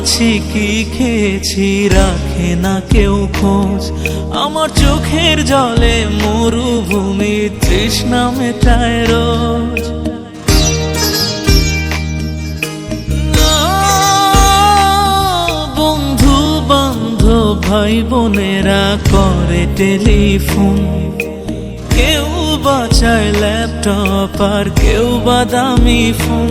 আছি, কি খেয়েছি রাখে না কেউ খোঁজ। আমার চোখের জলে মরুভূমি, তৃষ্ণা মেটায় রোজ। বন্ধু বান্ধব ভাই বোনেরা করে টেলিফোন। কেউ বাঁচায় ল্যাপটপ আর কেউ বাদামি ফোন।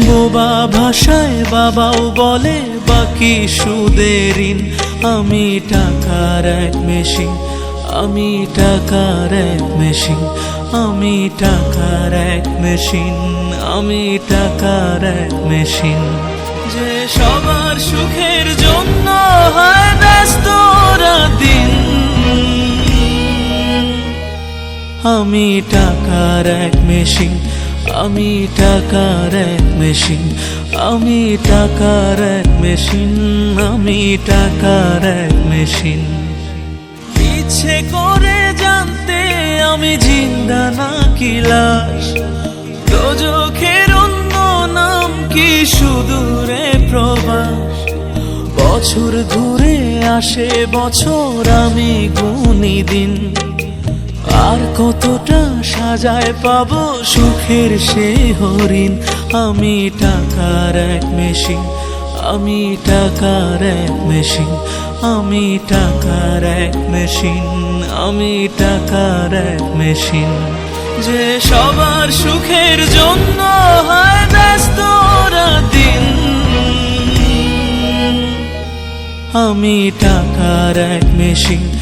বোবা ভাষায় বাবাও বলে, বাকি সুদের আমি টাকার এক মেশিন, আমি টাকার এক মেশিন, আমি টাকার এক মেশিন, আমি টাকার এক মেশিন। যে সবার সুখের জন্য হয় ব্যস্ত দিন আমি টাকার এক মেশিন আমি টাকার এক মেশিন, আমি টাকার এক মেশিন, আমি টাকার এক মেশিন। ইচ্ছে করে জানতে আমি জিন্দা না কি লাশ দোজখের অন্য নাম কি সুদূরে প্রবাস? বছর ঘুরে আসে বছর আমি গুনি দিন আর কতটা সাজায় পাবো সুখের সে হরিণ? আমি টাকার এক মেশিন, আমি টাকার এক মেশিন, আমি টাকার এক মেশিন, আমি টাকার এক মেশিন। যে সবার সুখের জন্য হয় ব্যস্ত দিন। আমি টাকার এক মেশিন